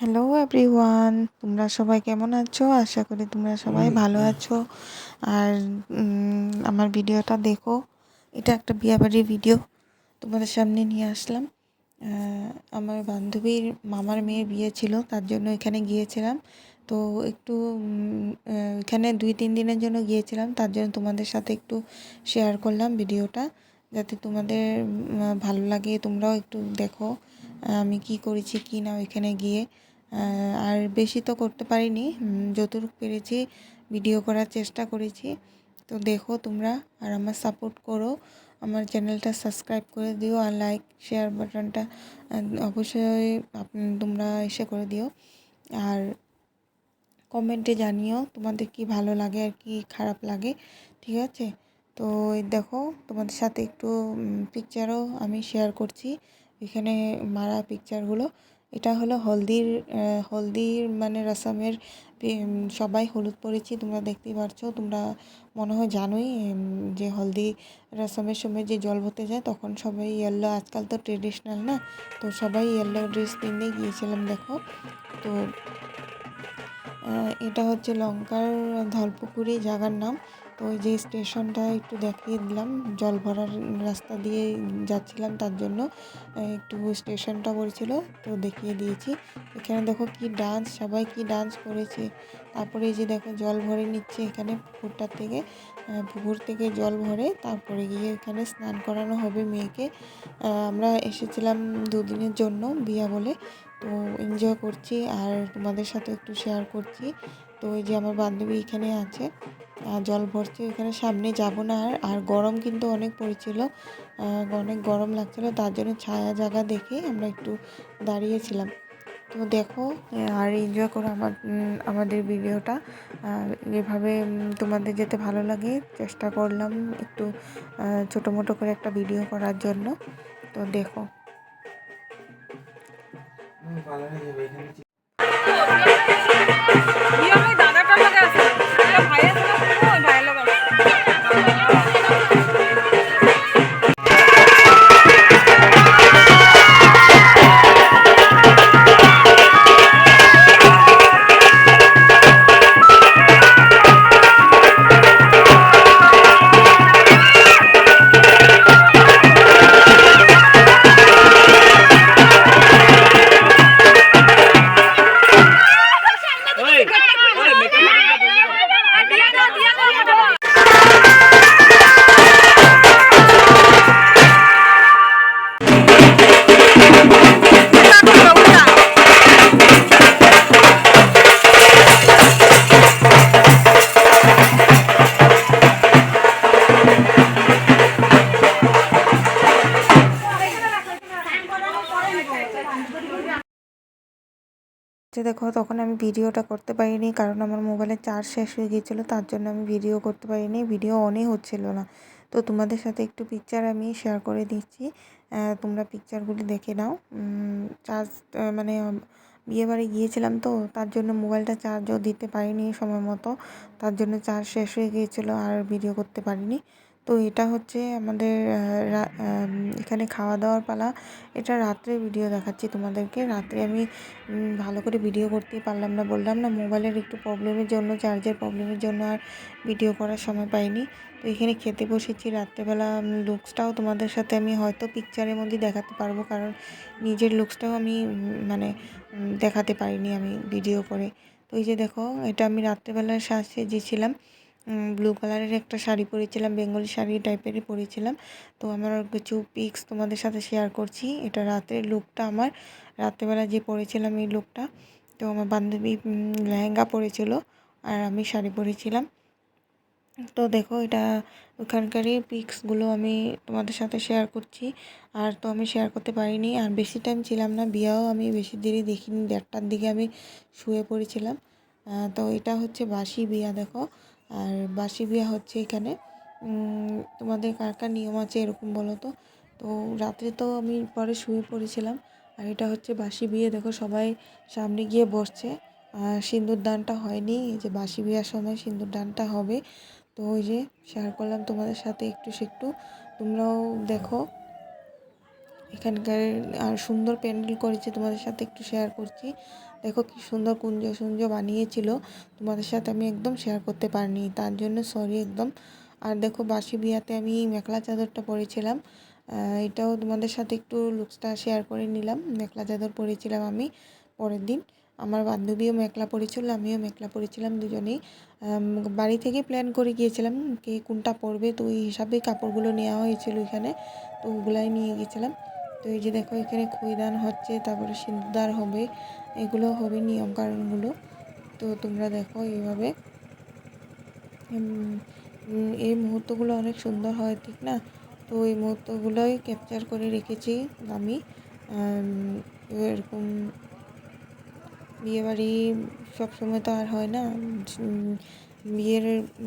Hello everyone তোমরা সবাই কেমন আছো? আশা করি তোমরা সবাই ভালো আছো। আর আমার ভিডিওটা দেখো। এটা একটা বিয়েবাড়ির ভিডিও। তোমাদের সামনে নিয়ে আসলাম। আমার বান্ধবীর মামার মেয়ের বিয়ে ছিল তার জন্য এখানে গিয়েছিলাম। তো একটু এখানে দুই তিন দিনের জন্য গিয়েছিলাম। তার জন্য তোমাদের সাথে একটু শেয়ার করলাম ভিডিওটা যাতে তোমাদের ভালো লাগে। তোমরাও একটু দেখো আমি কি করেছি কি না ওইখানে গিয়ে। আর বেশি তো করতে পারিনি। যতটুকু পেরেছি ভিডিও করার চেষ্টা করেছি। তো দেখো তোমরা আর আমার সাপোর্ট করো। আমার চ্যানেলটা সাবস্ক্রাইব করে দিও আর লাইক শেয়ার বাটনটা অবশ্যই তোমরা এসে করে দিও। আর কমেন্টে জানিও তোমাদের কি ভালো লাগে আর কি খারাপ লাগে, ঠিক আছে? তো দেখো তোমাদের সাথে একটু পিকচারও আমি শেয়ার করছি। এখানে মারা পিকচারগুলো এটা হলো হলদির হলদির মানে রসমের সবাই হলুদ পরেছি, তোমরা দেখতেই পারছ, তোমরা মনে হয় জানোই যে হলদি রসমের সময় যে জল ভরতে যায়, তখন সবাই ইয়েলো আজকাল তো ট্রেডিশনাল না, তো সবাই ইয়েলো ড্রেস পিনে গিয়েছিলাম, দেখো, তো এটা হচ্ছে লঙ্কার ধলপুকুরি জায়গার নাম তো ওই যে স্টেশনটা একটু দেখিয়ে দিলাম। জল ভরার রাস্তা দিয়ে যাচ্ছিলাম, তার জন্য একটু স্টেশনটা বলছিল তো দেখিয়ে দিয়েছি। এখানে দেখো কি ডান্স সবাই কি ডান্স করেছে। তারপরে এই যে দেখো জল ভরে নিচ্ছে এখানে পুকুরটার থেকে পুকুর থেকে জল ভরে তারপরে গিয়ে এখানে স্নান করানো হবে মেয়েকে। আমরা এসেছিলাম দুদিনের জন্য বিয়া বলে, তো এনজয় করছি আর তোমাদের সাথে একটু শেয়ার করছি। তো ওই যে আমার বান্ধবী এখানে আছে জল ভরছে, এখানে সামনে যাব না আর আর গরম কিন্তু অনেক পড়েছিল অনেক গরম লাগছিল, তার জন্য ছায়া জায়গা দেখে আমরা একটু দাঁড়িয়েছিলাম। তো দেখো আর এনজয় করো আমার আমাদের ভিডিওটা এভাবে তোমাদের যেতে ভালো লাগে, চেষ্টা করলাম একটু ছোটো মোটো করে একটা ভিডিও করার জন্য। তো দেখো। ইয়ে একটা ভাই আছে দেখো, তখন আমি ভিডিওটা করতে পারিনি, কারণ আমার মোবাইলে চার্জ শেষ হয়ে গিয়েছিল, তার জন্য আমি ভিডিও করতে পারিনি, ভিডিও অনই হচ্ছিল না। তো তোমাদের সাথে একটু পিকচার আমি শেয়ার করে দিচ্ছি তোমরা পিকচারগুলি দেখে নাও। চার্জ মানে বিয়েবাড়ি গিয়েছিলাম তো, তার জন্য মোবাইলটা চার্জও দিতে পারিনি সময় মতো, তার জন্য চার্জ শেষ হয়ে গিয়েছিল আর ভিডিও করতে পারিনি। তো এটা হচ্ছে আমাদের এখানে খাওয়া দাওয়ার পালা। এটা রাত্রে ভিডিও দেখাচ্ছি তোমাদেরকে। রাত্রে আমি ভালো করে ভিডিও করতেই পারলাম না। বললাম না মোবাইলের একটু প্রবলেমের জন্য চার্জের প্রবলেমের জন্য আর ভিডিও করার সময় পাইনি। তো এখানে খেতে বসেছি রাত্রেবেলা। লুকসটাও তোমাদের সাথে আমি হয়তো পিকচারের মধ্যে দেখাতে পারব, কারণ নিজের লুকসটাও আমি মানে দেখাতে পারিনি আমি ভিডিও করে। তো এই যে দেখো, এটা আমি রাত্রেবেলা সাজ সেজেছিলাম ব্লু কালারের একটা শাড়ি পরেছিলাম বেঙ্গলি শাড়ি টাইপেরই পরেছিলাম। তো আমার কিছু পিক্স তোমাদের সাথে শেয়ার করছি। এটা রাতের লুকটা আমার। রাত্রেবেলা যে পরেছিলাম এই লুকটা তো আমার বান্ধবী লেহেঙ্গা পরেছিল আর আমি শাড়ি পরেছিলাম। তো দেখো এটা ওখানকারই পিক্সগুলো আমি তোমাদের সাথে শেয়ার করছি। আর তো আমি শেয়ার করতে পারিনি। আর বেশি টাইম ছিলাম না, বিয়াও আমি বেশি দেরি দেখিনি। দেড়টার দিকে আমি শুয়ে পড়েছিলাম। তো এটা হচ্ছে বাসি বিয়া, দেখো। আর বাসি বিয়া হচ্ছে এখানে। তোমাদের কার কার নিয়ম আছে এরকম বলো তো? তো রাত্রে তো আমি পরে শুয়ে পড়েছিলাম। আর এটা হচ্ছে বাসি বিয়ে। দেখো সবাই সামনে গিয়ে বসছে। আর সিঁদুর দানটা হয়নি। এই যে বাসি বিয়ার সময় সিঁদুর দানটা হবে। তো ওই যে শেয়ার করলাম তোমাদের সাথে একটু একটু তোমরাও দেখো। এখানকার আর সুন্দর প্যান্ডেল করেছে, তোমাদের সাথে একটু শেয়ার করছি। দেখো কি সুন্দর কুঞ্জ সুঞ্জ বানিয়েছিল, তোমাদের সাথে আমি একদম শেয়ার করতে পারিনি, তার জন্য সরি একদম। আর দেখো বাসি বিয়াতে আমি মেখলা চাদরটা পরেছিলাম এটাও তোমাদের সাথে একটু লুকসটা শেয়ার করে নিলাম। মেখলা চাদর পরেছিলাম আমি পরের দিন, আমার বান্ধবীও মেখলা পরেছিল, আমিও মেখলা পরেছিলাম দুজনেই। বাড়ি থেকে প্ল্যান করে গিয়েছিলাম কে কোনটা পরবে, তো ওই হিসাবেই কাপড়গুলো নেওয়া হয়েছিল এখানে, তো ওগুলাই নিয়ে গেছিলাম তো এই যে দেখো, এখানে খইদান হচ্ছে, তারপরে সিন্দুরদার হবে। এগুলো হবে নিয়ম কানুনগুলো তো তোমরা দেখো এইভাবে। এই মুহূর্তগুলো অনেক সুন্দর হয়, ঠিক না? তো এই মুহূর্তগুলোই ক্যাপচার করে রেখেছি আমি। এরকম বিয়েবাড়ি সবসময় তো আর হয় না। বিয়ের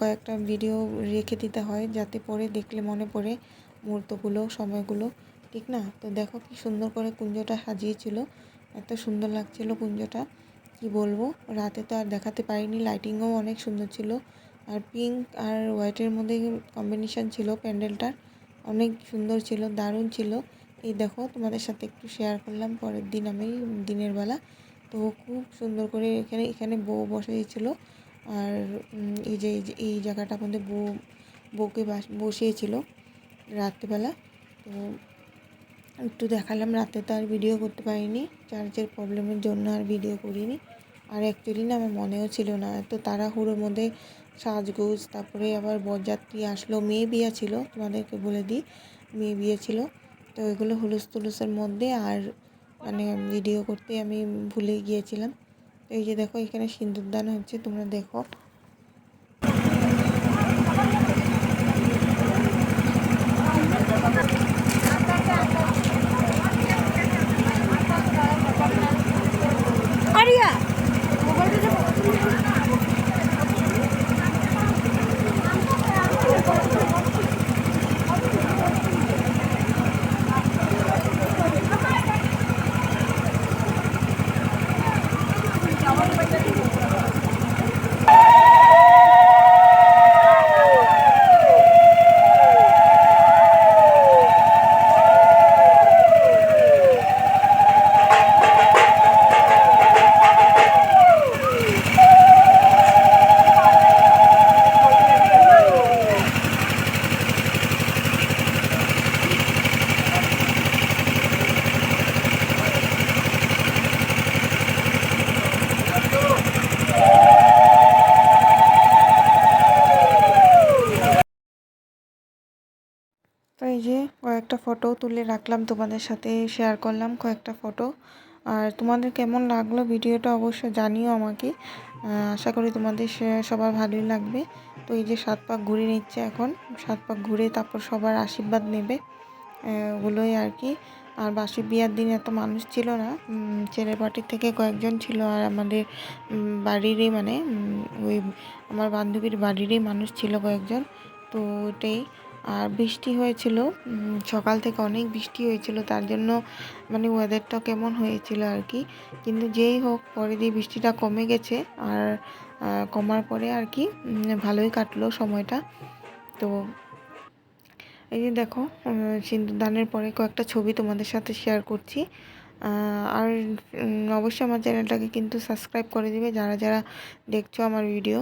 কয়েকটা ভিডিও রেখে দিতে হয়, যাতে পরে দেখলে মনে পড়ে মুহূর্তগুলো, সময়গুলো। ঠিক না? তো দেখো কি সুন্দর করে কুঞ্জটা সাজিয়েছিল। এত সুন্দর লাগছিল কুঞ্জটা। কি বলব? রাতে তো আর দেখাতে পারিনি। লাইটিংও অনেক সুন্দর ছিল। আর পিঙ্ক আর হোয়াইটের মধ্যে কম্বিনেশন ছিল প্যান্ডেলটার। অনেক সুন্দর ছিল, দারুণ ছিল। এই দেখো, তোমাদের সাথে একটু শেয়ার করলাম পরের দিন আমি দিনের বেলা। তো খুব সুন্দর করে এখানে এখানে বউ বসিয়েছিল আর এই যে, এই জায়গাটা আমাদের বউ, বউকে বাস- বসিয়েছিল রাত্রিবেলা। তো একটু দেখালাম, রাতে তো আর ভিডিও করতে পারিনি। চার্জের প্রবলেমের জন্য আর ভিডিও করিনি। আর অ্যাকচুয়ালি না আমার মনেও ছিল না, এত তাড়াহুড়োর মধ্যে সাজগোজ, তারপরে আবার বরযাত্রী আসলো, মেয়ে বিয়ে ছিল, তোমাদেরকে বলে দিই, মেয়ে বিয়ে ছিল। তো এগুলো হুলুস তুলুসের মধ্যে আর মানে ভিডিও করতে আমি ভুলে গিয়েছিলাম। এই যে দেখো, এখানে সিন্দুরদান হচ্ছে, তোমরা দেখো। কয়েকটা ফটো তুলে রাখলাম তোমাদের সাথে শেয়ার করলাম কয়েকটা ফটো আর তোমাদের কেমন লাগল ভিডিওটা অবশ্যই জানিও আমাকে। আশা করি তোমাদের সবার ভালোই লাগবে। তো এই যে সাত পাক ঘুরে নিচ্ছে এখন, সাত পাক ঘুরে তারপর সবার আশীর্বাদ নেবে ওগুলোই আর কি। আর বাসি বিয়ার দিন এত মানুষ ছিল না ছেলের পার্টির থেকে কয়েকজন ছিল আর আমাদের বাড়িরই মানে ওই আমার বান্ধবীর বাড়িরই মানুষ ছিল কয়েকজন, তো ওটাই আর বৃষ্টি হয়েছিল। সকাল থেকে অনেক বৃষ্টি হয়েছিল, তার জন্য মানে ওয়েদারটা কেমন হয়েছিল আর কি। কিন্তু যেই হোক, পরে দিয়ে বৃষ্টিটা কমে গেছে আর কমার পরে আর কি ভালোই কাটলো সময়টা। তো এই যে দেখো সিন্দুরদানের পরে কয়েকটা ছবি তোমাদের সাথে শেয়ার করছি। আর অবশ্যই আমার চ্যানেলটাকে কিন্তু সাবস্ক্রাইব করে দিবে যারা যারা দেখছ আমার ভিডিও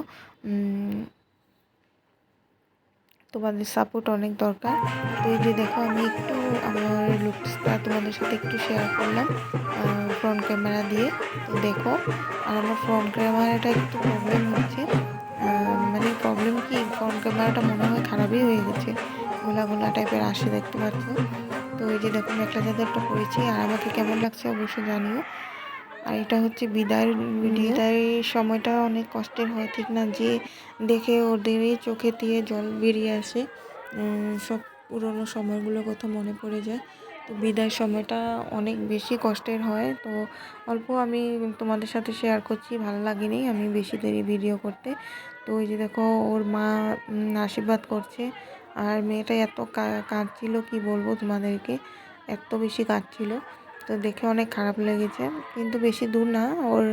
তোমাদের সাপোর্ট অনেক দরকার। তো এই যে দেখো, আমি একটু আমার লুকসটা তোমাদের সাথে একটু শেয়ার করলাম ফ্রন্ট ক্যামেরা দিয়ে। তো দেখো, আর আমার ফ্রন্ট ক্যামেরাটা একটু প্রবলেম হচ্ছে। মানে প্রবলেম কি? ফ্রন্ট ক্যামেরাটা মনে হয় খারাপই হয়ে গেছে। গোলা গোলা টাইপের আসে দেখতে পাচ্ছ। তো এই যে দেখো মেখলা চাদরটা পরেছি আর আমাকে কেমন লাগছে অবশ্যই জানিও। আর এটা হচ্ছে বিদায়ের বিদায়ের সময়টা অনেক কষ্টের হয় ঠিক না? যে দেখে ওদেরই চোখে দিয়ে জল বেরিয়ে আসে সব পুরনো সময়গুলোর কথা মনে পড়ে যায়। তো বিদায়ের সময়টা অনেক বেশি কষ্টের হয়। তো অল্প আমি তোমাদের সাথে শেয়ার করছি ভালো লাগেনি আমি বেশি দেরি ভিডিও করতে। তো ওই যে দেখো ওর মা আশীর্বাদ করছে আর মেয়েটা এত কাঁদছিল কি বলব তোমাদেরকে? এত বেশি কাঁদছিল। তো দেখে অনেক খারাপ লেগেছে। কিন্তু বেশি দূর না, ওর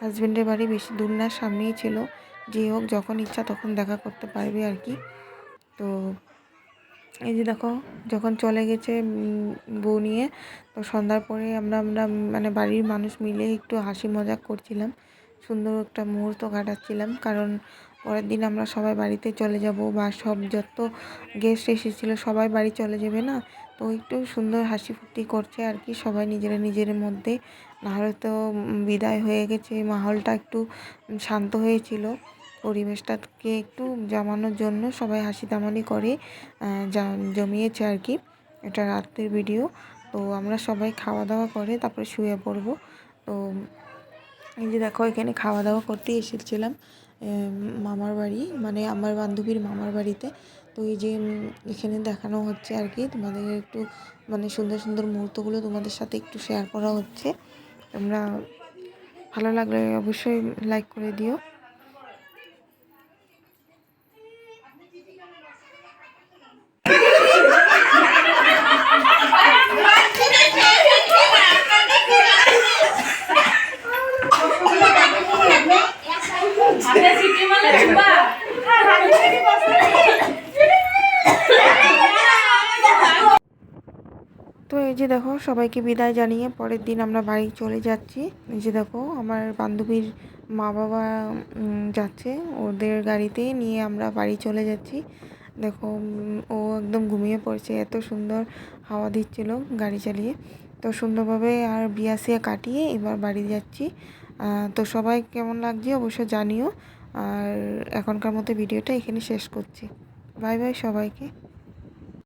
হাজবেন্ডের বাড়ি বেশি দূর না, সামনেই ছিল। যে হোক, যখন ইচ্ছা তখন দেখা করতে পারবে আর কি। তো এই যে দেখো, যখন চলে গেছে বউ নিয়ে, তো সন্ধ্যার পরে আমরা আমরা মানে বাড়ির মানুষ মিলে একটু হাসি মজাক করছিলাম। সুন্দর একটা মুহূর্ত কাটাচ্ছিলাম। কারণ পরের দিন আমরা সবাই বাড়িতে চলে যাব বা সব যত গেস্ট এসেছিল, সবাই বাড়ি চলে যাবে না? তো একটু সুন্দর হাসি ফুর্তি করছে আর কি। সবাই নিজেরা নিজের মধ্যে, নাহলে তো বিদায় হয়ে গেছে, মাহলটা একটু শান্ত হয়েছিল। পরিবেশটাকে একটু জমানোর জন্য সবাই হাসি তামানি করে জমিয়েছে আর কি। এটা রাত্রের ভিডিও। তো আমরা সবাই খাওয়া দাওয়া করে তারপরে শুয়ে পড়ব। তো এই যে দেখো, এখানে খাওয়া দাওয়া করতে এসেছিলাম। মামার বাড়ি মানে আমার বান্ধবীর মামার বাড়িতে। তো এই যে এখানে দেখানো হচ্ছে আর কি, তোমাদের একটু মানে সুন্দর সুন্দর মুহূর্তগুলো তোমাদের সাথে একটু শেয়ার করা হচ্ছে। তোমরা ভালো লাগলে অবশ্যই লাইক করে দিও। সবাইকে বিদায় জানিয়ে পরের দিন আমরা বাড়ি চলে যাচ্ছি। যে দেখো, আমার বান্ধবীর মা বাবা যাচ্ছে ওদের গাড়িতে নিয়ে আমরা বাড়ি চলে যাচ্ছি। দেখো, ও একদম ঘুমিয়ে পড়ছে, এত সুন্দর হাওয়া দিচ্ছিল গাড়ি চালিয়ে। তো সুন্দরভাবে আর বিয়াসিয়া কাটিয়ে এবার বাড়ি যাচ্ছি। তো সবাই কেমন লাগছে অবশ্য জানিও। আর এখনকার মতো ভিডিওটা এখানে শেষ করছি। বাই বাই সবাইকে।